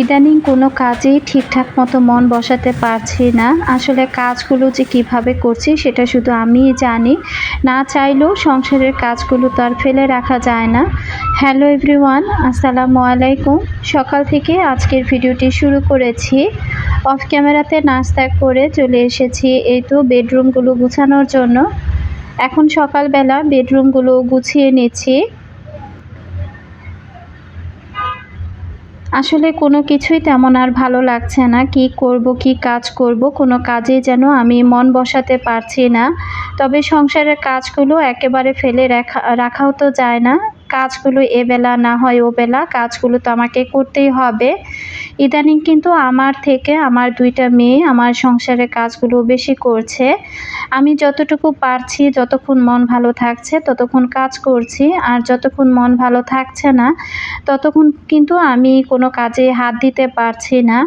ইদানিং কোনো কাজেই ঠিকঠাক মতো মন বসাতে পারছি না। আসলে কাজগুলো যে কীভাবে করছি সেটা শুধু আমিই জানি। না চাইলেও সংসারের কাজগুলো তো আর ফেলে রাখা যায় না। হ্যালো এভরিওয়ান, আসসালামু আলাইকুম। সকাল থেকে আজকের ভিডিওটি শুরু করেছি। অফ ক্যামেরাতে নাস্তা করে চলে এসেছি এই তো বেডরুমগুলো গুছানোর জন্য। এখন সকালবেলা বেডরুমগুলো গুছিয়ে নিচ্ছি। আসলে কোনো কিছুই তেমন আর ভালো লাগছে না। কি করব, কি কাজ করব, কোনো কাজে যেন আমি মন বসাতে পারছি না। তবে সংসারের কাজগুলো একেবারে ফেলে রাখা, রাখাও তো যায় না। কাজগুলো এবেলা না হয় ও বেলা, কাজগুলো তো আমাকে করতেই হবে। ইদানিং কিন্তু আমার থেকে আমার দুইটা মেয়ে আমার সংসারের কাজগুলো বেশি করছে। আমি যতটুকু পারছি, যতক্ষণ মন ভালো থাকছে, ততক্ষণ কাজ করছি। আর যতক্ষণ মন ভালো থাকছে না, ততক্ষণ কিন্তু আমি কোনো কাজে হাত দিতে পারছি না।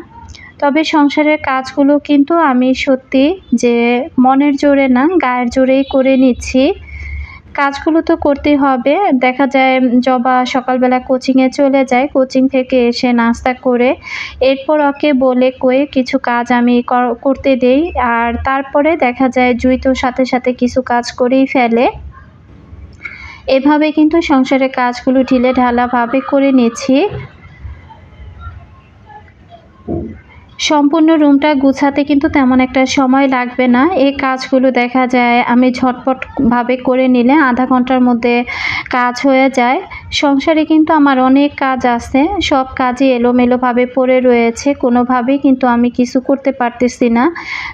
তবে সংসারের কাজগুলো কিন্তু আমি সত্যি যে মনের জোরে না, গায়ের জোরেই করে নিচ্ছি। কাজগুলো তো করতেই হবে। দেখা যায়, জবা সকালবেলা কোচিংয়ে চলে যায়। কোচিং থেকে এসে নাস্তা করে, এরপর ওকে বলে কয়ে কিছু কাজ আমি করতে দেই। আর তারপরে দেখা যায়, জুই তো সাথে সাথে কিছু কাজ করেই ফেলে। এভাবে কিন্তু সংসারের কাজগুলো ঢিলে ঢালাভাবে করে নিচ্ছি। সম্পূর্ণ রুমটা গুছাতে কিন্তু তেমন একটা সময় লাগবে না। এই কাজগুলো দেখা যায়, আমি ঝটপটভাবে করে নিলে আধা ঘণ্টার মধ্যে কাজ হয়ে যায়। সংসারে কিন্তু আমার অনেক কাজ আছে, সব কাজই এলোমেলোভাবে পড়ে রয়েছে, কোনোভাবেই কিন্তু আমি কিছু করতে পারতেছি না।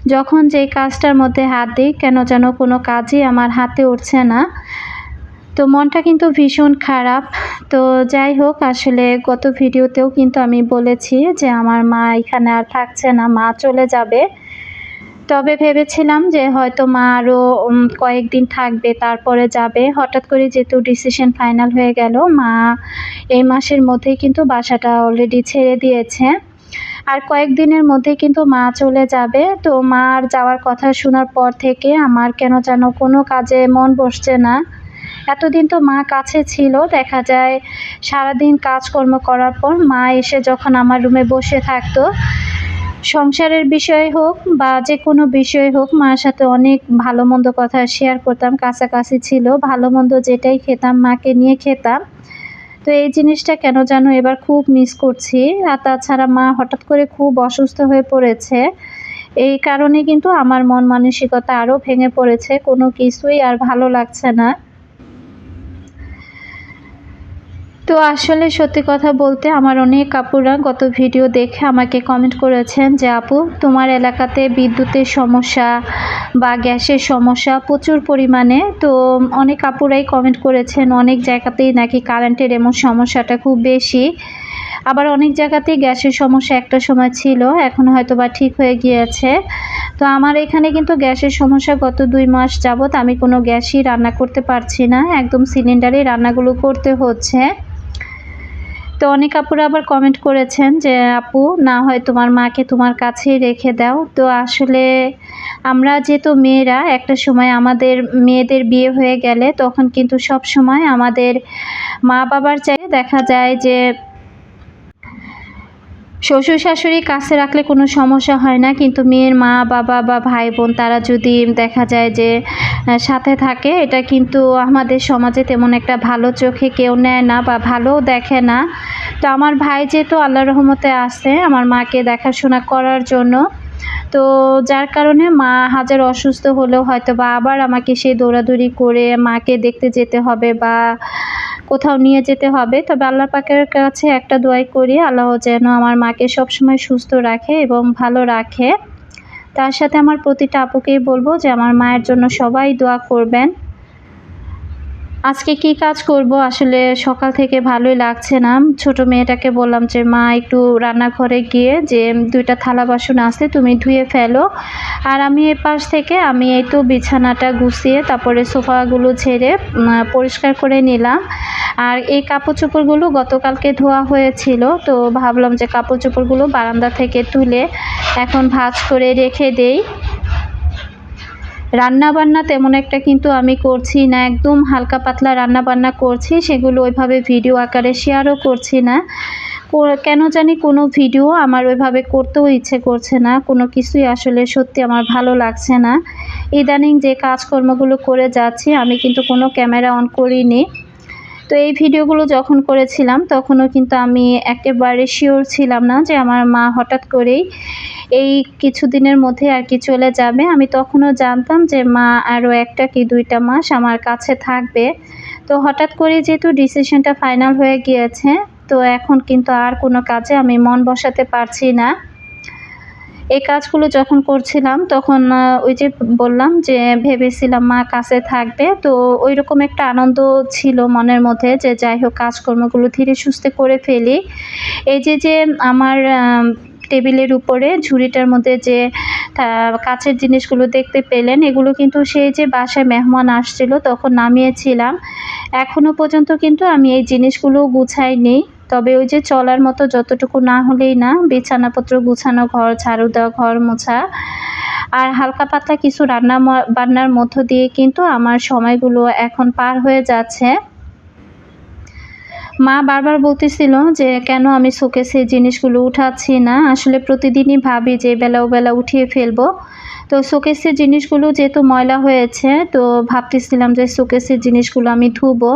যখন যেই কাজটার মধ্যে হাত দিই, কেন যেন কোনো কাজই আমার হাতে উঠছে না। তো মনটা কিন্তু ভীষণ খারাপ। তো যাই হোক, আসলে গত ভিডিওতেও কিন্তু আমি বলেছি যে আমার মা এখানে আর থাকছে না, মা চলে যাবে। তবে ভেবেছিলাম যে হয়তো মা আরও কয়েকদিন থাকবে, তারপরে যাবে। হঠাৎ করে যেহেতু ডিসিশন ফাইনাল হয়ে গেল, মা এই মাসের মধ্যেই কিন্তু বাসাটা অলরেডি ছেড়ে দিয়েছে। আর কয়েকদিনের মধ্যে কিন্তু মা চলে যাবে। তো মার যাওয়ার কথা শোনার পর থেকে আমার কেন যেন কোনো কাজে মন বসছে না। এতদিন তো মা কাছে ছিল, দেখা যায় সারাদিন কাজকর্ম করার পর মা এসে যখন আমার রুমে বসে থাকতো, সংসারের বিষয় হোক বা যে কোনো বিষয় হোক, মার সাথে অনেক ভালো মন্দ কথা শেয়ার করতাম, কাছাকাছি ছিল, ভালো মন্দ যেটাই খেতাম, মাকে নিয়ে খেতাম। তো এই জিনিসটা কেন যেন এবার খুব মিস করছি, আর তাছাড়া মা হঠাৎ করে খুব অসুস্থ হয়ে পড়েছে। এই কারণে কিন্তু আমার মন মানসিকতা আরও ভেঙে পড়েছে, কোনো কিছুই আর ভালো লাগছে না। তো আসলে সত্যি কথা বলতে আমার অনেক আপুরা গত ভিডিও দেখে আমাকে কমেন্ট করেছেন যে, আপু, তোমার এলাকাতে বিদ্যুতের সমস্যা বা গ্যাসের সমস্যা প্রচুর পরিমাণে। তো অনেক আপুরাই কমেন্ট করেছেন, অনেক জায়গাতেই নাকি কারেন্টের এমন সমস্যাটা খুব বেশি। আবার অনেক জায়গাতেই গ্যাসের সমস্যা একটা সময় ছিল, এখন হয়তো বা ঠিক হয়ে গিয়েছে। তো আমার এখানে কিন্তু গ্যাসের সমস্যা গত দুই মাস যাবৎ আমি কোনো গ্যাসই রান্না করতে পারছি না, একদম সিলিন্ডারে রান্নাগুলো করতে হচ্ছে। তো অনেক আপুরা আবার কমেন্ট করেছেন যে, আপু, না হয় তোমার মাকে তোমার কাছেই রেখে দাও। তো আসলে আমরা যেহেতু মেয়েরা, একটা সময় আমাদের মেয়েদের বিয়ে হয়ে গেলে তখন কিন্তু সব সময় আমাদের মা বাবার চাই দেখা যায় যে শ্বশুর শাশুড়ি কাছে রাখলে কোনো সমস্যা হয় না, কিন্তু মেয়ের মা, বাবা বা ভাই বোন তারা যদি দেখা যায় যে সাথে থাকে, এটা কিন্তু আমাদের সমাজে তেমন একটা ভালো চোখে কেউ নেয় না বা ভালোও দেখে না। তো আমার ভাই যেহেতু আল্লাহ রহমতে আসে আমার মাকে দেখাশোনা করার জন্য তো যার কারণে মা হাজার অসুস্থ হলেও হয়তো বা আবার আমাকে সেই দৌড়াদৌড়ি করে মাকে দেখতে যেতে হবে বা কোথাও নিয়ে যেতে হবে। তবে আল্লাহ পাকের কাছে একটা দোয়াই করি, আল্লাহ যেন আমার মাকে সবসময় সুস্থ রাখে এবং ভালো রাখে। তার সাথে আমার প্রতিটা আপুকেই বলব যে আমার মায়ের জন্য সবাই দোয়া করবেন। আজকে কি কাজ করব? আসলে সকাল থেকে ভালোই লাগছে না। ছোট মেয়েটাকে বললাম যে, মা, একটু রান্নাঘরে গিয়ে যে দুইটা থালা বাসন আছে তুমি ধুয়ে ফেলো। আর আমি এ পাশ থেকে আমি এই তো বিছানাটা গুছিয়ে তারপরে সোফাগুলো ছেড়ে পরিষ্কার করে নিলাম। আর এই কাপড় চোপড়গুলো গতকালকে ধোয়া হয়েছিল, তো ভাবলাম যে কাপড় চোপড়গুলো বারান্দা থেকে তুলে এখন ভাজ করে রেখে দেই। রান্না বান্না তেমন একটা কিন্তু আমি করছি না, একদম হালকা পাতলা রান্না বান্না করছি, সেগুলো ওইভাবে ভিডিও আকারে শেয়ারও করছি না। কেন জানি কোনো ভিডিও আমার ওইভাবে করতেও ইচ্ছে করছে না, কোনো কিছুই আসলে সত্যি আমার ভালো লাগছে না। ইদানিং যে কাজকর্মগুলো করে যাচ্ছি, আমি কিন্তু কোনো ক্যামেরা অন করিনি। তো এই ভিডিওগুলো যখন করেছিলাম, তখনও কিন্তু আমি একেবারে শিওর ছিলাম না যে আমার মা হঠাৎ করেই এই কিছুদিনের মধ্যে আর কি চলে যাবে। আমি তখনও জানতাম যে মা আরও একটা কি দুইটা মাস আমার কাছে থাকবে। তো হঠাৎ করে যেহেতু ডিসিশনটা ফাইনাল হয়ে গিয়েছে, তো এখন কিন্তু আর কোনো কাজে আমি মন বসাতে পারছি না। এই কাজগুলো যখন করছিলাম, তখন ওই যে বললাম যে ভেবেছিলাম মা কাছে থাকবে। তো ওই রকম একটা আনন্দ ছিল মনের মধ্যে যে যাই হোক কাজকর্মগুলো ধীরে সুস্থে করে ফেলি। এই যে যে আমার টেবিলের উপরে ঝুড়িটার মধ্যে যে কাছের জিনিসগুলো দেখতে পেলেন, এগুলো কিন্তু সেই যে বাসায় মেহমান আসছিল, তখন নামিয়েছিলাম। এখনও পর্যন্ত কিন্তু আমি এই জিনিসগুলো গুছাইনি। তবে ওই যে চলার মতো যতটুকু না হলেই না, বিছানাপত্র গুছানো ঘর, ঝাড়ু দেওয়া ঘর মোছা, আর হালকা পাতলা কিছু রান্না বান্নার মধ্য দিয়ে কিন্তু আমার সময়গুলো এখন পার হয়ে যাচ্ছে। মা বারবার বলতেছিল যে কেন আমি শোকেসে জিনিসগুলো উঠাচ্ছি না, আসলে প্রতিদিনই ভাবি যে বেলা ও বেলা উঠিয়ে ফেলব। তো শোকেসের জিনিসগুলো যেহেতু ময়লা হয়েছে, তো ভাবতেছিলাম যে শোকেসের জিনিসগুলো আমি ধুবো।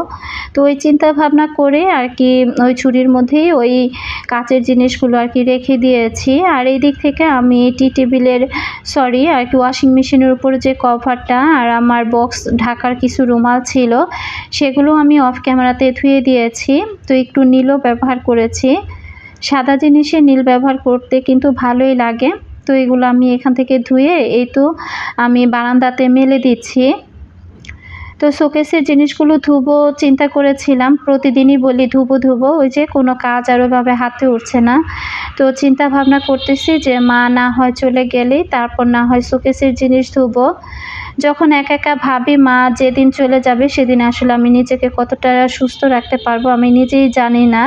তো ওই চিন্তা ভাবনা করে আর কি ওই ছুরির মধ্যেই ওই কাচের জিনিসগুলো আর কি রেখে দিয়েছি। আর এই দিক থেকে আমি টি টেবিলের, সরি আর কি ওয়াশিং মেশিনের উপর যে কভারটা আর আমার বক্স ঢাকার কিছু রুমাল ছিল, সেগুলো আমি অফ ক্যামেরাতে ধুয়ে দিয়েছি। তো একটু নীলও ব্যবহার করেছি। সাদা জিনিসে নীল ব্যবহার করতে কিন্তু ভালোই লাগে। তো এগুলো আমি এখান থেকে ধুয়ে এই তো আমি বারান্দাতে মেলে দিচ্ছি। তো শোকেসের জিনিসগুলো ধুবো, চিন্তা করেছিলাম, প্রতিদিনই বলি ধুবো ধুবো, ওই যে কোনো কাজ আর ওইভাবে হাতে উঠছে না। তো চিন্তা ভাবনা করতেছি যে মা না হয় চলে গেলেই তারপর না হয় শোকেসের জিনিস ধুবো। যখন একা একা ভাবি মা যেদিন চলে যাবে সেদিন আসলে আমি নিজেকে কতটা সুস্থ রাখতে পারব আমি নিজেই জানি না।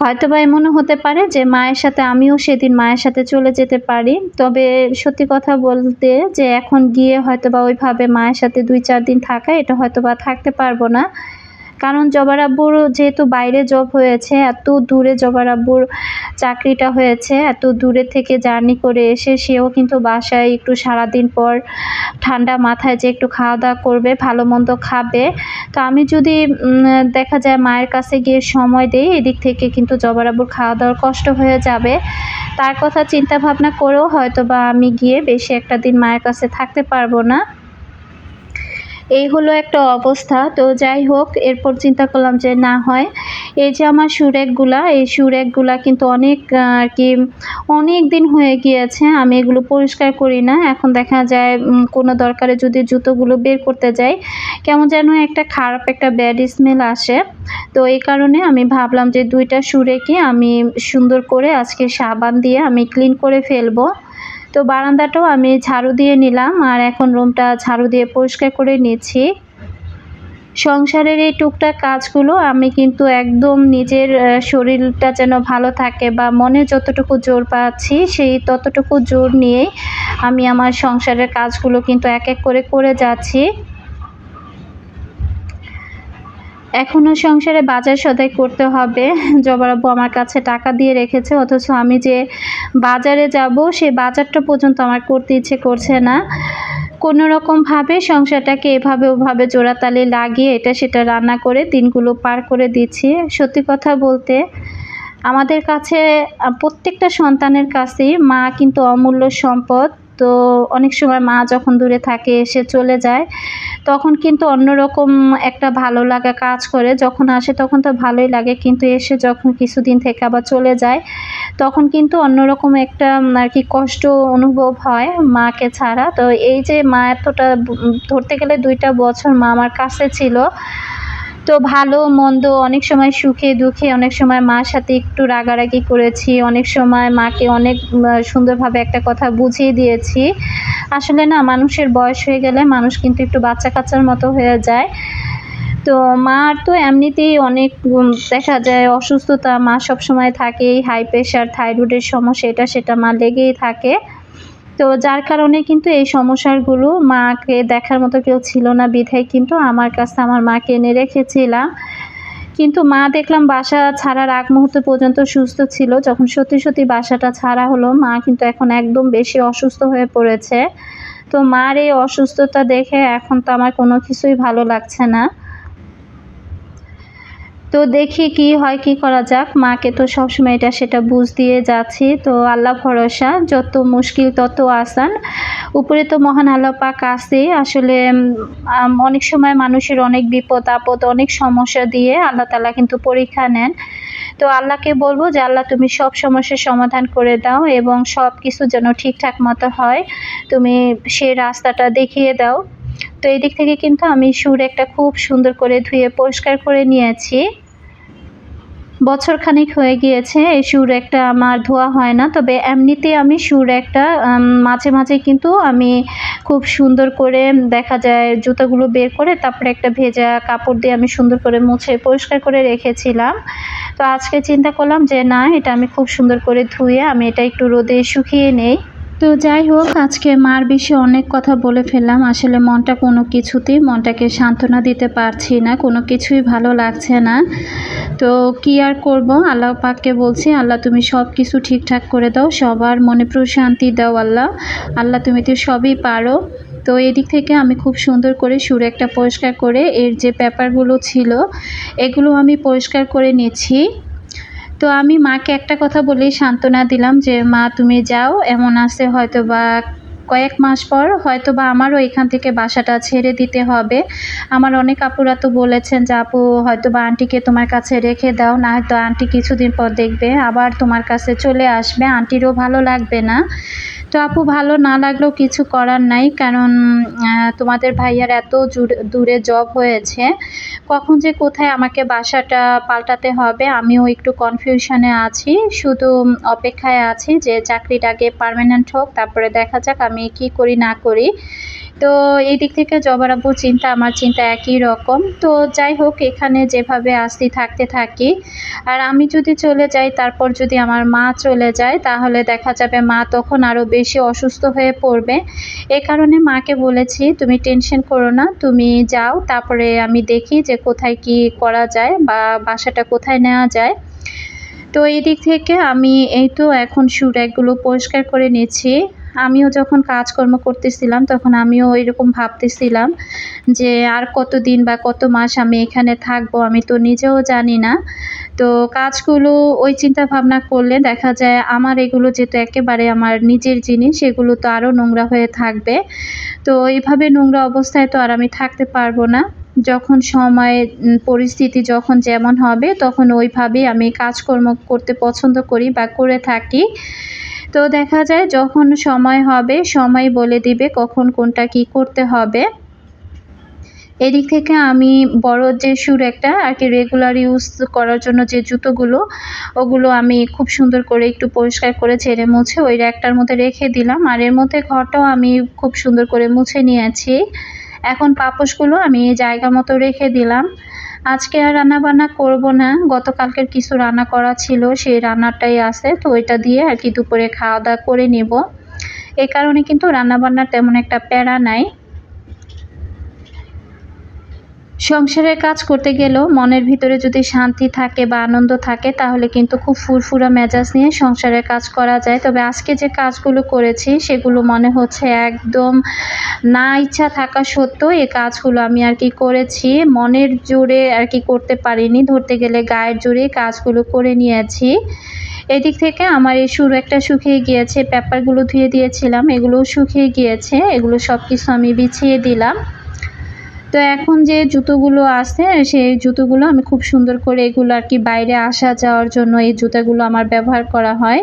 হয়তো বা এমনও হতে পারে যে মায়ের সাথে আমিও সেদিন মায়ের সাথে চলে যেতে পারি। তবে সত্যি কথা বলতে যে এখন গিয়ে হয়তো বা ওইভাবে মায়ের সাথে দুই চার দিন থাকা, এটা হয়তো বা থাকতে পারব না। কারণ জবার আব্বুর যেহেতু বাইরে জব হয়েছে, এত দূরে জবার আব্বুর চাকরিটা হয়েছে, এত দূরে থেকে জার্নি করে এসে সেও কিন্তু বাসায় একটু সারাদিন পর ঠান্ডা মাথায় যে একটু খাওয়া দাওয়া করবে, ভালো মন্দ খাবে। তো আমি যদি দেখা যায় মায়ের কাছে গিয়ে সময় দেই, এদিক থেকে কিন্তু জবার আব্বুর খাওয়া দাওয়ার কষ্ট হয়ে যাবে। তার কথা চিন্তা ভাবনা করেও হয়তো বা আমি গিয়ে বেশি একটা দিন মায়ের কাছে থাকতে পারব না। এই হলো একটা অবস্থা। তো যাই হোক, এরপর চিন্তা করলাম যে না হয়, এই যে আমার সুরেকগুলা, এই সুরেকগুলা কিন্তু অনেক আর কি, অনেক দিন হয়ে গিয়েছে, আমি এগুলো পরিষ্কার করি না। এখন দেখা যায় কোনো দরকারে যদি জুতোগুলো বের করতে যাই, কেমন যেন একটা খারাপ একটা ব্যাড স্মেল আসে। তো এই কারণে আমি ভাবলাম যে দুইটা সুরেকে আমি সুন্দর করে আজকে সাবান দিয়ে আমি ক্লিন করে ফেলব। তো বারান্দাটাও আমি ঝাড়ু দিয়ে নিলাম আর এখন রুমটা ঝাড়ু দিয়ে পরিষ্কার করে নিচ্ছি। সংসারের এই টুকটাক কাজগুলো আমি কিন্তু একদম নিজের শরীরটা যেন ভালো থাকে বা মনে যতটুকু জোর পাচ্ছি সেই ততটুকু জোর নিয়ে আমি আমার সংসারের কাজগুলো কিন্তু এক এক করে করে যাচ্ছি। এখনও সংসারে বাজার সদাই করতে হবে। জবার আব্বু আমার কাছে টাকা দিয়ে রেখেছে, অথচ আমি যে বাজারে যাব, সে বাজারটা পর্যন্ত আমার করতে ইচ্ছে করছে না। কোনো রকমভাবে সংসারটাকে এভাবে ওভাবে জোড়াতালি লাগিয়ে এটা সেটা রান্না করে দিনগুলো পার করে দিচ্ছি। সত্যি কথা বলতে আমাদের কাছে প্রত্যেকটা সন্তানের কাছেই মা কিন্তু অমূল্য সম্পদ। তো অনেক সময় মা যখন দূরে থাকে এসে চলে যায়। তখন কিন্তু অন্যরকম একটা ভালো লাগা কাজ করে। যখন আসে তখন তো ভালোই লাগে, কিন্তু এসে যখন কিছুদিন থেকে আবার চলে যায়, তখন কিন্তু অন্যরকম একটা আর কি কষ্ট অনুভব হয় মাকে ছাড়া। তো এই যে মা এতটা ধরতে গেলে দুইটা বছর মা আমার কাছে ছিল। তো ভালো, মন্দ, অনেক সময় সুখে, দুঃখে, অনেক সময় মার সাথে একটু রাগারাগি করেছি, অনেক সময় মাকে অনেক সুন্দরভাবে একটা কথা বুঝিয়ে দিয়েছি। আসলে না, মানুষের বয়স হয়ে গেলে মানুষ কিন্তু একটু বাচ্চা কাচ্চার মতো হয়ে যায়। তো মার তো এমনিতেই অনেক দেখা যায় অসুস্থতা, মা সবসময় থাকেই হাই প্রেশার থাইরয়েডের সমস্যা, এটা সেটা মা লেগেই থাকে। তো যার কারণে কিন্তু এই সমস্যাগুলো মাকে দেখার মতো কেউ ছিল না, বিধায় কিন্তু আমার কাছে আমার মাকে এনে রেখেছিলাম। কিন্তু মা দেখলাম বাসা ছাড়ার আগ মুহূর্ত পর্যন্ত সুস্থ ছিল। যখন সত্যি সত্যি বাসাটা ছাড়া হলো, মা কিন্তু এখন একদম বেশি অসুস্থ হয়ে পড়েছে। তো মার এই অসুস্থতা দেখে এখন তো আমার কোনো কিছুই ভালো লাগছে না। তো দেখি কি হয়, কি করা যাক। মাকে তো সবসময় এটা, সেটা বুঝ দিয়ে যাচ্ছি। তো আল্লাহ ভরসা, যত মুশকিল তত আসান। উপরে তো মহান আল্লাহ পাক আছে আসলে অনেক সময় মানুষের অনেক বিপদ, আপদ, অনেক সমস্যা দিয়ে আল্লাহ তালা কিন্তু পরীক্ষা নেন। তো আল্লাহকে বলব যে, আল্লাহ তুমি সব সমস্যার সমাধান করে দাও এবং সব কিছু যেন ঠিকঠাক মতো হয়। তুমি সেই রাস্তাটা দেখিয়ে দাও। তো এই দিক থেকে কিন্তু আমি সুর একটা খুব সুন্দর করে ধুয়ে পরিষ্কার করে নিয়েছি। বছর খানিক হয়ে গিয়েছে, এই সুর একটা আমার ধোয়া হয় না। তবে এমনিতে আমি সুর একটা মাঝে মাঝে কিন্তু আমি খুব সুন্দর করে দেখা যায় জুতোগুলো বের করে, তারপরে একটা ভেজা কাপড় দিয়ে আমি সুন্দর করে মুছে পরিষ্কার করে রেখেছিলাম। তো আজকে চিন্তা করলাম যে, না, এটা আমি খুব সুন্দর করে ধুয়ে আমি এটা একটু রোদে শুকিয়ে নেই। তো যাই হোক, আজকে মার বিষয়ে অনেক কথা বলে ফেললাম। আসলে মনটা কোনো কিছুতেই, মনটাকে সান্ত্বনা দিতে পারছি না, কোনো কিছুই ভালো লাগছে না। তো কি আর করব? আল্লাহ পাককে বলছি, আল্লাহ তুমি সব কিছু ঠিকঠাক করে দাও, সবার মনে প্রশান্তি দাও আল্লাহ। আল্লাহ তুমি তো সবই পারো। তো এদিক থেকে আমি খুব সুন্দর করে সুরে একটা পরিষ্কার করে, এর যে পেপারগুলো ছিল, এগুলো আমি পরিষ্কার করে নিচ্ছি। তো আমি মাকে একটা কথা বলেই সান্ত্বনা দিলাম যে, মা, তুমি যাও, এমন আছে হয়তো বা কয়েক মাস পর হয়তো বা আমারও এখান থেকে বাসাটা ছেড়ে দিতে হবে। আমার অনেক আপুরা তো বলেছেন যে, আপু হয়তো বা আন্টিকে তোমার কাছে রেখে দাও, না হয়তো আন্টি কিছুদিন পর দেখবে, আবার তোমার কাছে চলে আসবে, আন্টিরও ভালো লাগবে না। তো আপু, ভালো না লাগলেও কিছু করার নাই, কারণ তোমাদের ভাইয়ার এত দূরে জব হয়েছে। কখন যে কোথায় আমাকে বাসাটা পাল্টাতে হবে, আমিও একটু কনফিউশনে আছি। শুধু অপেক্ষায় আছি যে চাকরিটা আগে পার্মানেন্ট হোক, তারপরে দেখা যাক আমি কি করি, না করি। তো এই দিক থেকে জবার আব্বু, চিন্তা আমার চিন্তা একই রকম। তো যাই হোক, এখানে যেভাবে আসি থাকতে থাকি, আর আমি যদি চলে যাই, তারপর যদি আমার মা চলে যায়, তাহলে দেখা যাবে মা তখন আরও বেশি অসুস্থ হয়ে পড়বে। এ কারণে মাকে বলেছি, তুমি টেনশন করো না, তুমি যাও, তারপরে আমি দেখি যে কোথায় কি করা যায় বা বাসাটা কোথায় নেওয়া যায়। তো এই দিক থেকে আমি, এই তো এখন সুর একগুলো পরিষ্কার করে নিচ্ছি। আমিও যখন কাজকর্ম করতেছিলাম, তখন আমিও এরকম ভাবতেছিলাম যে আর কত দিন বা কত মাস আমি এখানে থাকব, আমি তো নিজেও জানি না। তো কাজগুলো ওই চিন্তা ভাবনা করলে দেখা যায় আমার এগুলো যেহেতু একেবারে আমার নিজের জিনিস, এগুলো তো আরও নোংরা হয়ে থাকবে। তো এইভাবে নোংরা অবস্থায় তো আর আমি থাকতে পারব না। যখন সময় পরিস্থিতি যখন যেমন হবে, তখন ওইভাবেই আমি কাজকর্ম করতে পছন্দ করি বা করে থাকি। তো দেখা যায় যখন সময় হবে, সময় বলে দিবে কখন কোনটা কি করতে হবে। এদিক থেকে আমি বড় যে সুর একটা, আর কি রেগুলার ইউজ করার জন্য যে জুতোগুলো, ওগুলো আমি খুব সুন্দর করে একটু পরিষ্কার করে ছেড়ে মুছে ওই র্যাকটার মধ্যে রেখে দিলাম। আর এর মধ্যে ঘরটাও আমি খুব সুন্দর করে মুছে নিয়েছি। এখন পাপোশগুলো আমি জায়গা মতো রেখে দিলাম। আজকে আর রান্না বান্না করব না। গতকালকের কিছু রান্না করা ছিল, সেই রান্নাটাই আছে, তো ওইটা দিয়ে আর কি দুপুরে খাওয়া দাওয়া করে নেব। এ কারণে কিন্তু রান্না বান্নার তেমন একটা প্যারা নাই। সংসারের কাজ করতে গেলেও মনের ভিতরে যদি শান্তি থাকে বা আনন্দ থাকে, তাহলে কিন্তু খুব ফুরফুরা মেজাজ নিয়ে সংসারের কাজ করা যায়। তবে আজকে যে কাজগুলো করেছি, সেগুলো মনে হচ্ছে একদম না ইচ্ছা থাকা সত্ত্বেও এই কাজগুলো আমি আর কি করেছি। মনের জোরে আর কি করতে পারিনি, ধরতে গেলে গায়ের জোরে কাজগুলো করে নিয়েছি। এদিক থেকে আমার এই শুরু একটা শুকিয়ে গিয়েছে, পেপারগুলো ধুয়ে দিয়েছিলাম, এগুলোও শুকিয়ে গিয়েছে, এগুলো সব কিছু আমি বিছিয়ে দিলাম। তো এখন যে জুতোগুলো আছে, সেই জুতোগুলো আমি খুব সুন্দর করে এগুলো আর কি বাইরে আসা যাওয়ার জন্য এই জুতাগুলো আমার ব্যবহার করা হয়।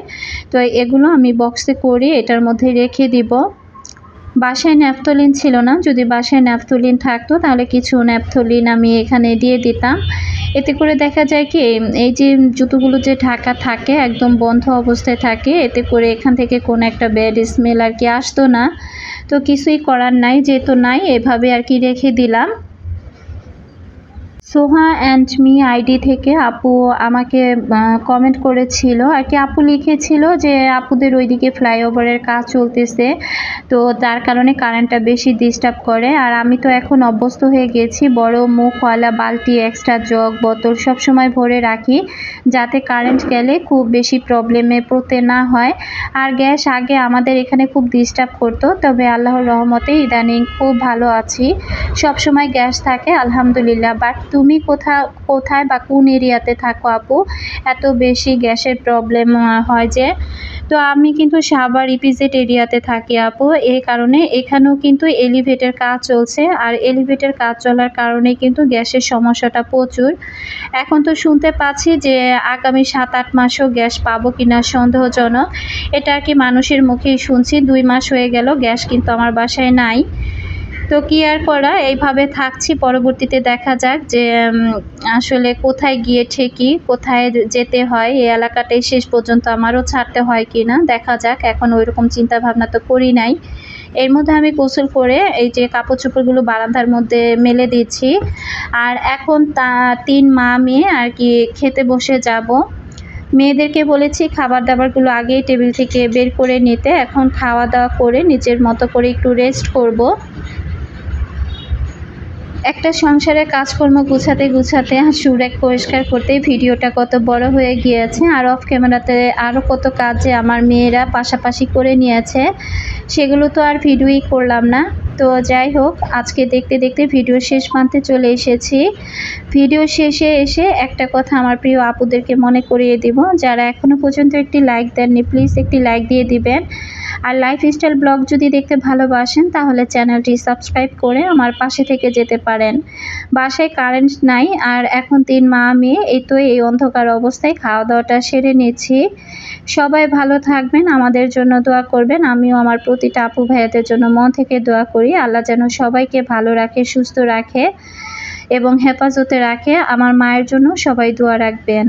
তো এগুলো আমি বক্সে করে এটার মধ্যে রেখে দিব। বাসায় ন্যাপথলিন ছিল না, যদি বাসায় ন্যাপথলিন থাকতো তাহলে কিছু ন্যাপথলিন আমি এখানে দিয়ে দিতাম। এতে করে দেখা যায় কি, এই যে জুতোগুলো যে ঢাকা থাকে, একদম বন্ধ অবস্থায় থাকে, এতে করে এখান থেকে কোনো একটা ব্যাড স্মেল আর কি আসতো না। তো কিছুই করার নাই যেহেতু নাই এভাবে আর কি রেখে দিলাম। সোহা অ্যান্ড মি আইডি থেকে আপু আমাকে কমেন্ট করেছিল। আর কি আপু লিখেছিল যে, আপুদের ওইদিকে ফ্লাইওভারের কাজ চলতেছে, তো তার কারণে কারেন্টটা বেশি ডিস্টার্ব করে। আর আমি তো এখন অভ্যস্ত হয়ে গেছি, বড় মুখওয়ালা, বালতি এক্সট্রা জগ বোতল সব সময় ভরে রাখি, যাতে কারেন্ট গেলে খুব বেশি প্রবলেমে পড়তে না হয়। আর গ্যাস আগে আমাদের এখানে খুব ডিস্টার্ব করতো, তবে আল্লাহর রহমতে ইদানিং খুব ভালো আছি। সব সময় গ্যাস থাকে, আলহামদুলিল্লাহ বাট তুমি কোথা, কোথায় বা কোন এরিয়াতে থাকো আপু? এত বেশি গ্যাসের প্রবলেম হয় যে। তো আমি কিন্তু সাভার ইপিজেড এরিয়াতে থাকি আপু। এই কারণে এখানেও কিন্তু এলিভেটের কাজ চলছে। আর এলিভেটের কাজ চলার কারণে কিন্তু গ্যাসের সমস্যাটা প্রচুর। এখন তো শুনতে পাচ্ছি যে আগামী সাত আট মাসও গ্যাস পাবো কিনা সন্দেহজনক। এটা আর কি মানুষের মুখেই শুনছি। দুই মাস হয়ে গেল, গ্যাস কিন্তু আমার বাসায় নাই। তো কি আর করা? এইভাবে থাকছি। পরবর্তীতে দেখা যাক যে আসলে কোথায় গিয়ে ঠেকি, কোথায় যেতে হয়, এই এলাকাটাই শেষ পর্যন্ত আমারও ছাড়তে হয় কি না? দেখা যাক। এখন ওইরকম চিন্তা ভাবনা তো করি নাই। এর মধ্যে আমি গোসল করে এই যে কাপড় চোপড়গুলো বারান্দার মধ্যে মেলে দিচ্ছি আর এখন তা, তিন মা মেয়ে আর কি খেতে বসে যাব। মেয়েদেরকে বলেছি খাবার দাবারগুলো আগেই টেবিল থেকে বের করে নিতে। এখন খাওয়া দাওয়া করে নিজের মতো করে একটু রেস্ট করব। একটা সংসারের কাজকর্ম গুছাতে গুছাতে সুর এক পরিষ্কার করতেই ভিডিওটা কত বড় হয়ে গিয়েছে আর অফ ক্যামেরাতে আরও কত কাজে আমার মেয়েরা পাশাপাশি করে নিয়েছে, সেগুলো তো আর ভিডিওই করলাম না। তো যাই হোক, আজকে দেখতে দেখতে ভিডিও শেষ প্রান্তে চলে এসেছি। ভিডিও শেষে এসে একটা কথা আমার প্রিয় আপুদেরকে মনে করিয়ে দিব, যারা এখনও পর্যন্ত একটি লাইক দেননি, প্লিজ একটি লাইক দিয়ে দিবেন। আর লাইফস্টাইল ব্লগ যদি দেখতে ভালোবাসেন, তাহলে চ্যানেলটি সাবস্ক্রাইব করে আমার পাশে থেকে যেতে পারেন। বাসায় কারেন্ট নাই, আর এখন তিন মা, মেয়ে, এই তো এই অন্ধকার অবস্থায় খাওয়া দাওয়াটা সেরে নিচ্ছি। সবাই ভালো থাকবেন, আমাদের জন্য দোয়া করবেন। আমিও আমার প্রতিটা আপু ভাইয়াদের জন্য মন থেকে দোয়া করি। আল্লাহ যেন সবাইকে ভালো রাখে, সুস্থ রাখে এবং হেফাজতে রাখে। আমার মায়ের জন্য সবাই দোয়া রাখবেন।